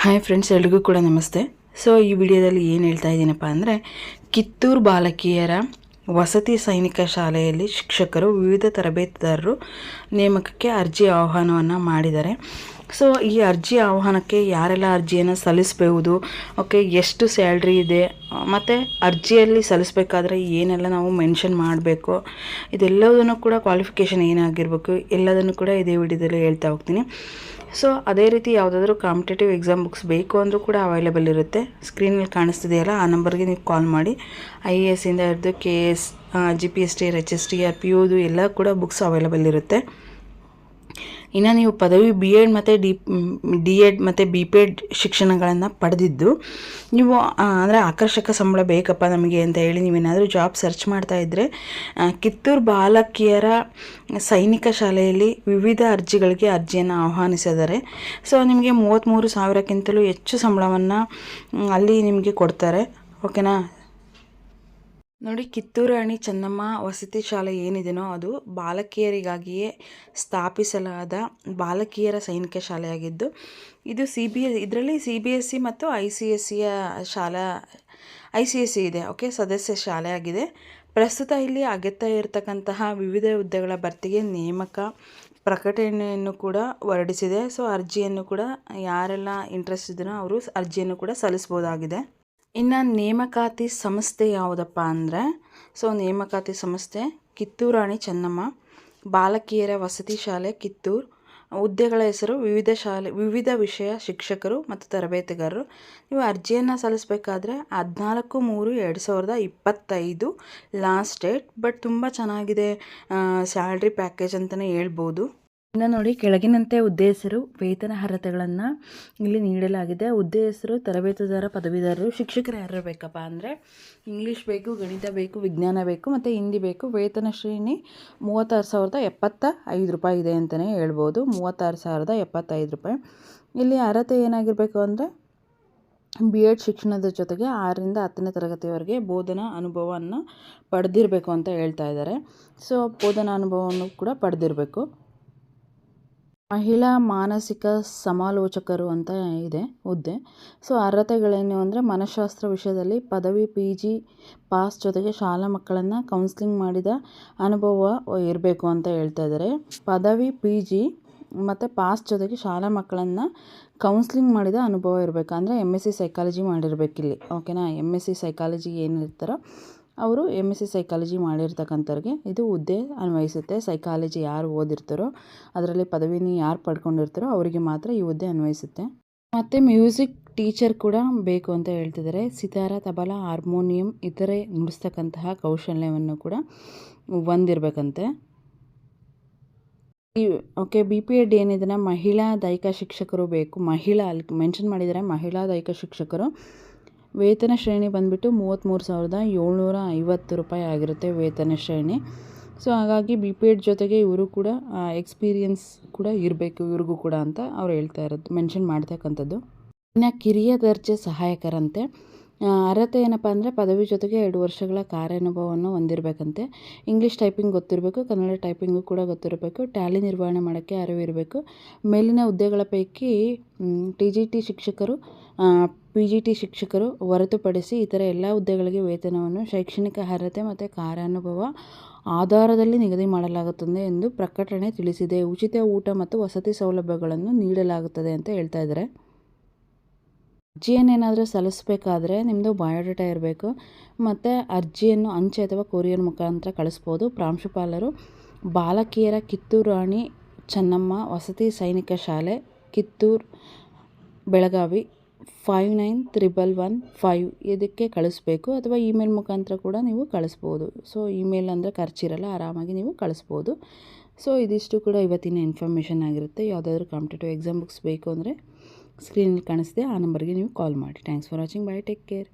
Hi friends ಎಲ್ರಿಗೂ ಕೂಡ ನಮಸ್ತೆ. ಸೊ ಈ ವಿಡಿಯೋದಲ್ಲಿ ಏನು ಹೇಳ್ತಾ ಇದ್ದೀನಪ್ಪ ಅಂದರೆ, ಕಿತ್ತೂರು ಬಾಲಕಿಯರ ವಸತಿ ಸೈನಿಕ ಶಾಲೆಯಲ್ಲಿ ಶಿಕ್ಷಕರು ವಿವಿಧ ತರಬೇತುದಾರರು ನೇಮಕಕ್ಕೆ ಅರ್ಜಿ ಆಹ್ವಾನವನ್ನು ಮಾಡಿದ್ದಾರೆ. ಸೊ ಈ ಅರ್ಜಿ ಆಹ್ವಾನಕ್ಕೆ ಯಾರೆಲ್ಲ ಅರ್ಜಿಯನ್ನು ಸಲ್ಲಿಸಬಹುದು? ಓಕೆ ಎಷ್ಟು ಸ್ಯಾಲ್ರಿ ಇದೆ? ಮತ್ತು ಅರ್ಜಿಯಲ್ಲಿ ಸಲ್ಲಿಸಬೇಕಾದ್ರೆ ಏನೆಲ್ಲ ನಾವು ಮೆನ್ಷನ್ ಮಾಡಬೇಕು? ಇದೆಲ್ಲದನ್ನು ಕೂಡ ಕ್ವಾಲಿಫಿಕೇಷನ್ ಏನಾಗಿರಬೇಕು? ಎಲ್ಲದನ್ನು ಕೂಡ ಇದೇ ವಿಡಿಯೋದಲ್ಲಿ ಹೇಳ್ತಾ ಹೋಗ್ತೀನಿ. ಸೊ ಅದೇ ರೀತಿ ಯಾವುದಾದ್ರೂ ಕಾಂಪಿಟೇಟಿವ್ ಎಕ್ಸಾಮ್ ಬುಕ್ಸ್ ಬೇಕು ಅಂದರೂ ಕೂಡ ಅವೈಲೇಬಲ್ ಇರುತ್ತೆ. ಸ್ಕ್ರೀನಲ್ಲಿ ಕಾಣಿಸ್ತಿದೆಯಲ್ಲ ಆ ನಂಬರ್ಗೆ ನೀವು ಕಾಲ್ ಮಾಡಿ. ಐ ಎ ಎಸ್ಸಿಂದ ಹಿಡಿದು K S G P S T R H S T R P ಎಲ್ಲ ಕೂಡ ಬುಕ್ಸ್ ಅವೈಲೇಬಲ್ ಇರುತ್ತೆ. ಇನ್ನು ನೀವು ಪದವಿ ಬಿ ಎಡ್ ಮತ್ತು ಡಿ ಡಿ ಎಡ್ ಮತ್ತು ಬಿ ಪಿ ಎಡ್ ಶಿಕ್ಷಣಗಳನ್ನು ಪಡೆದಿದ್ದು, ನೀವು ಅಂದರೆ ಆಕರ್ಷಕ ಸಂಬಳ ಬೇಕಪ್ಪ ನಮಗೆ ಅಂತ ಹೇಳಿ ನೀವೇನಾದರೂ ಜಾಬ್ ಸರ್ಚ್ ಮಾಡ್ತಾ ಇದ್ದರೆ ಕಿತ್ತೂರು ಬಾಲಕಿಯರ ಸೈನಿಕ ಶಾಲೆಯಲ್ಲಿ ವಿವಿಧ ಅರ್ಜಿಗಳಿಗೆ ಅರ್ಜಿಯನ್ನು ಆಹ್ವಾನಿಸಿದ್ದಾರೆ ಸೊ ನಿಮಗೆ ಮೂವತ್ತ್ಮೂರು ಸಾವಿರಕ್ಕಿಂತಲೂ ಹೆಚ್ಚು ಸಂಬಳವನ್ನು ಅಲ್ಲಿ ನಿಮಗೆ ಕೊಡ್ತಾರೆ. ಓಕೆನಾ ನೋಡಿ, ಕಿತ್ತೂರು ರಾಣಿ ಚೆನ್ನಮ್ಮ ವಸತಿ ಶಾಲೆ ಏನಿದೆಯೋ ಅದು ಬಾಲಕಿಯರಿಗಾಗಿಯೇ ಸ್ಥಾಪಿಸಲಾದ ಬಾಲಕಿಯರ ಸೈನಿಕ ಶಾಲೆಯಾಗಿದ್ದು, ಇದು ಸಿ ಬಿ ಎಸ್ ಇದರಲ್ಲಿ ಸಿ ಬಿ ಎಸ್ ಸಿ ಮತ್ತು ಐ ಸಿ ಎಸ್ ಸಿಯ ಶಾಲಾ ಐ ಸಿ ಎಸ್ ಸಿ ಇದೆ, ಓಕೆ, ಸದಸ್ಯ ಶಾಲೆಯಾಗಿದೆ. ಪ್ರಸ್ತುತ ಇಲ್ಲಿ ಅಗತ್ಯ ಇರತಕ್ಕಂತಹ ವಿವಿಧ ಹುದ್ದೆಗಳ ಭರ್ತಿಗೆ ನೇಮಕ ಪ್ರಕಟಣೆಯನ್ನು ಕೂಡ ಹೊರಡಿಸಿದೆ. ಸೊ ಅರ್ಜಿಯನ್ನು ಕೂಡ ಯಾರೆಲ್ಲ ಇಂಟ್ರೆಸ್ಟ್ ಇದೆಯೋ ಅವರು ಅರ್ಜಿಯನ್ನು ಕೂಡ ಸಲ್ಲಿಸ್ಬೋದಾಗಿದೆ ಇನ್ನು ನೇಮಕಾತಿ ಸಂಸ್ಥೆ ಯಾವುದಪ್ಪ ಅಂದರೆ ಸೊ ನೇಮಕಾತಿ ಸಂಸ್ಥೆ ಕಿತ್ತೂರು ರಾಣಿ ಚೆನ್ನಮ್ಮ, ಬಾಲಕಿಯರ ವಸತಿ ಶಾಲೆ, ಕಿತ್ತೂರು. ಹುದ್ದೆಗಳ ಹೆಸರು ವಿವಿಧ ಶಾಲೆ, ವಿವಿಧ ವಿಷಯ ಶಿಕ್ಷಕರು ಮತ್ತು ತರಬೇತಿಗಾರರು. ನೀವು ಅರ್ಜಿಯನ್ನು ಸಲ್ಲಿಸಬೇಕಾದ್ರೆ ಹದಿನಾಲ್ಕು ಮೂರು ಎರಡು ಸಾವಿರದ ಇಪ್ಪತ್ತೈದು ಲಾಸ್ಟ್ ಡೇಟ್ ಬಟ್ ತುಂಬ ಚೆನ್ನಾಗಿದೆ ಸ್ಯಾಲ್ರಿ ಪ್ಯಾಕೇಜ್ ಅಂತಲೇ ಹೇಳ್ಬೋದು. ಇನ್ನು ನೋಡಿ. ಕೆಳಗಿನಂತೆ ಉದ್ದೇಶರು ವೇತನ ಅರ್ಹತೆಗಳನ್ನು ಇಲ್ಲಿ ನೀಡಲಾಗಿದೆ. ಉದ್ದೇಶರು ಹೆಸರು ತರಬೇತುದಾರ, ಪದವೀಧರರು, ಶಿಕ್ಷಕರು ಯಾರು ಬೇಕಪ್ಪ ಅಂದರೆ ಇಂಗ್ಲೀಷ್ ಬೇಕು, ಗಣಿತ ಬೇಕು, ವಿಜ್ಞಾನ ಬೇಕು ಮತ್ತು ಹಿಂದಿ ಬೇಕು. ವೇತನ ಶ್ರೇಣಿ ಮೂವತ್ತಾರು ಸಾವಿರದ ಎಪ್ಪತ್ತ ಐದು ರೂಪಾಯಿ ಇದೆ ಅಂತಲೇ ಹೇಳ್ಬೋದು. ಮೂವತ್ತಾರು ಸಾವಿರದ ಎಪ್ಪತ್ತೈದು ರೂಪಾಯಿ. ಇಲ್ಲಿ ಅರ್ಹತೆ ಏನಾಗಿರಬೇಕು ಅಂದರೆ ಬಿ ಎಡ್ ಶಿಕ್ಷಣದ ಜೊತೆಗೆ ಆರರಿಂದ ಹತ್ತನೇ ತರಗತಿವರೆಗೆ ಬೋಧನಾ ಅನುಭವವನ್ನು ಪಡೆದಿರಬೇಕು ಅಂತ ಹೇಳ್ತಾ ಇದ್ದಾರೆ. ಸೊ ಬೋಧನಾ ಅನುಭವವನ್ನು ಕೂಡ ಪಡೆದಿರಬೇಕು. ಮಹಿಳಾ ಮಾನಸಿಕ ಸಮಾಲೋಚಕರು ಅಂತ ಇದೆ ಹುದ್ದೆ. ಸೊ, ಅರ್ಹತೆಗಳೇನು ಅಂದರೆ ಮನಃಶಾಸ್ತ್ರ ವಿಷಯದಲ್ಲಿ ಪದವಿ ಪಿ ಜಿ ಪಾಸ್ ಜೊತೆಗೆ ಶಾಲಾ ಮಕ್ಕಳನ್ನು ಕೌನ್ಸ್ಲಿಂಗ್ ಮಾಡಿದ ಅನುಭವ ಇರಬೇಕು ಅಂತ ಹೇಳ್ತಾ ಇದ್ದಾರೆ ಪದವಿ ಪಿ ಜಿ ಮತ್ತು ಪಾಸ್ ಜೊತೆಗೆ ಶಾಲಾ ಮಕ್ಕಳನ್ನು ಕೌನ್ಸ್ಲಿಂಗ್ ಮಾಡಿದ ಅನುಭವ ಇರಬೇಕು. ಅಂದರೆ ಎಂ ಎಸ್ ಸಿ ಸೈಕಾಲಜಿ ಮಾಡಿರಬೇಕಿಲ್ಲಿ. ಓಕೆನಾ ಎಂ ಎಸ್ ಸಿ ಸೈಕಾಲಜಿ ಏನಿರ್ತಾರೋ ಅವರು ಎಂ ಎಸ್ ಸಿ ಸೈಕಾಲಜಿ ಮಾಡಿರ್ತಕ್ಕಂಥವ್ರಿಗೆ ಇದು ಹುದ್ದೆ ಅನ್ವಯಿಸುತ್ತೆ. ಸೈಕಾಲಜಿ ಯಾರು ಓದಿರ್ತಾರೋ, ಅದರಲ್ಲಿ ಪದವಿನ ಯಾರು ಪಡ್ಕೊಂಡಿರ್ತಾರೋ ಅವರಿಗೆ ಮಾತ್ರ ಈ ಹುದ್ದೆ ಅನ್ವಯಿಸುತ್ತೆ. ಮತ್ತು ಮ್ಯೂಸಿಕ್ ಟೀಚರ್ ಕೂಡ ಬೇಕು ಅಂತ ಹೇಳ್ತಿದ್ದಾರೆ. ಸಿತಾರ, ತಬಲ, ಹಾರ್ಮೋನಿಯಂ ಇತರೆ ನುಡಿಸ್ತಕ್ಕಂತಹ ಕೌಶಲ್ಯವನ್ನು ಕೂಡ ಹೊಂದಿರಬೇಕಂತೆ. ಈ, ಓಕೆ ಬಿ ಪಿ ಎಡ್ ಏನಿದೆ ಮಹಿಳಾ ದೈಹಿಕ ಶಿಕ್ಷಕರು ಬೇಕು. ಮಹಿಳಾ ಅಲ್ಲಿ ಮೆನ್ಷನ್ ಮಾಡಿದ್ದಾರೆ ಮಹಿಳಾ ದೈಹಿಕ ಶಿಕ್ಷಕರು. ವೇತನ ಶ್ರೇಣಿ ಬಂದುಬಿಟ್ಟು ಮೂವತ್ತ್ಮೂರು ಸಾವಿರದ ಏಳ್ನೂರ ಐವತ್ತು ರೂಪಾಯಿ ಆಗಿರುತ್ತೆ ವೇತನ ಶ್ರೇಣಿ. ಸೊ ಹಾಗಾಗಿ ಬಿ ಪಿ ಎಡ್ ಜೊತೆಗೆ ಇವರು ಕೂಡ ಎಕ್ಸ್ಪೀರಿಯನ್ಸ್ ಕೂಡ ಇರಬೇಕು ಇವ್ರಿಗೂ ಕೂಡ ಅಂತ ಅವ್ರು ಹೇಳ್ತಾ ಇರೋದು ಮೆನ್ಷನ್ ಮಾಡ್ತಕ್ಕಂಥದ್ದು. ಇನ್ನು ಕಿರಿಯ ದರ್ಜೆ ಸಹಾಯಕರಂತೆ ಅರ್ಹತೆ ಏನಪ್ಪ ಅಂದರೆ ಪದವಿ ಜೊತೆಗೆ ಎರಡು ವರ್ಷಗಳ ಕಾರ್ಯಾನುಭವವನ್ನು ಹೊಂದಿರಬೇಕಂತೆ. ಇಂಗ್ಲೀಷ್ ಟೈಪಿಂಗ್ ಗೊತ್ತಿರಬೇಕು, ಕನ್ನಡ ಟೈಪಿಂಗು ಕೂಡ ಗೊತ್ತಿರಬೇಕು ಟ್ಯಾಲಿ ನಿರ್ವಹಣೆ ಮಾಡೋಕ್ಕೆ ಅರಿವಿರಬೇಕು ಮೇಲಿನ ಹುದ್ದೆಗಳ ಪೈಕಿ ಟಿ ಜಿ ಟಿ ಶಿಕ್ಷಕರು ಪಿ ಜಿ ಟಿ ಶಿಕ್ಷಕರು ಹೊರತುಪಡಿಸಿ ಇತರ ಎಲ್ಲ ಹುದ್ದೆಗಳಿಗೆ ವೇತನವನ್ನು ಶೈಕ್ಷಣಿಕ ಅರ್ಹತೆ ಮತ್ತು ಕಾರ್ಯಾನುಭವ ಆಧಾರದಲ್ಲಿ ನಿಗದಿ ಮಾಡಲಾಗುತ್ತದೆ ಎಂದು ಪ್ರಕಟಣೆ ತಿಳಿಸಿದೆ. ಉಚಿತ ಊಟ ಮತ್ತು ವಸತಿ ಸೌಲಭ್ಯಗಳನ್ನು ನೀಡಲಾಗುತ್ತದೆ ಅಂತ ಹೇಳ್ತಾ ಇದ್ದಾರೆ. ಅರ್ಜಿಯನ್ನೇನಾದರೂ ಸಲ್ಲಿಸಬೇಕಾದ್ರೆ ನಿಮ್ಮದು ಬಯೋಡೇಟಾ ಇರಬೇಕು. ಮತ್ತು ಅರ್ಜಿಯನ್ನು ಅಂಚೆ ಅಥವಾ ಕೊರಿಯರ್ ಮುಖಾಂತರ ಕಳಿಸ್ಬೋದು. ಪ್ರಾಂಶುಪಾಲರು ಬಾಲಕಿಯರ ಕಿತ್ತೂರು ರಾಣಿ ಚೆನ್ನಮ್ಮ ವಸತಿ ಸೈನಿಕ ಶಾಲೆ, Kittur Belagavi five nine triple one five ಇದಕ್ಕೆ ಕಳಿಸ್ಬೇಕು. ಅಥವಾ ಇಮೇಲ್ ಮುಖಾಂತರ ಕೂಡ ನೀವು ಕಳಿಸ್ಬೋದು. ಸೊ, ಇಮೇಲ್ ಅಂದರೆ ಖರ್ಚಿರಲ್ಲ, ಆರಾಮಾಗಿ ನೀವು ಕಳಿಸ್ಬೋದು. ಸೊ, ಇದಿಷ್ಟು ಕೂಡ ಇವತ್ತಿನ ಇನ್ಫಾರ್ಮೇಷನ್ ಆಗಿರುತ್ತೆ. ಯಾವುದಾದ್ರೂ ಕಾಂಪಿಟೇಟಿವ್ ಎಕ್ಸಾಮ್ ಬುಕ್ಸ್ ಬೇಕು ಅಂದರೆ ಸ್ಕ್ರೀನಲ್ಲಿ ಕಾಣಿಸ್ದೆ ಆ ನಂಬರ್ಗೆ ನೀವು ಕಾಲ್ ಮಾಡಿ. Thanks for watching bye take care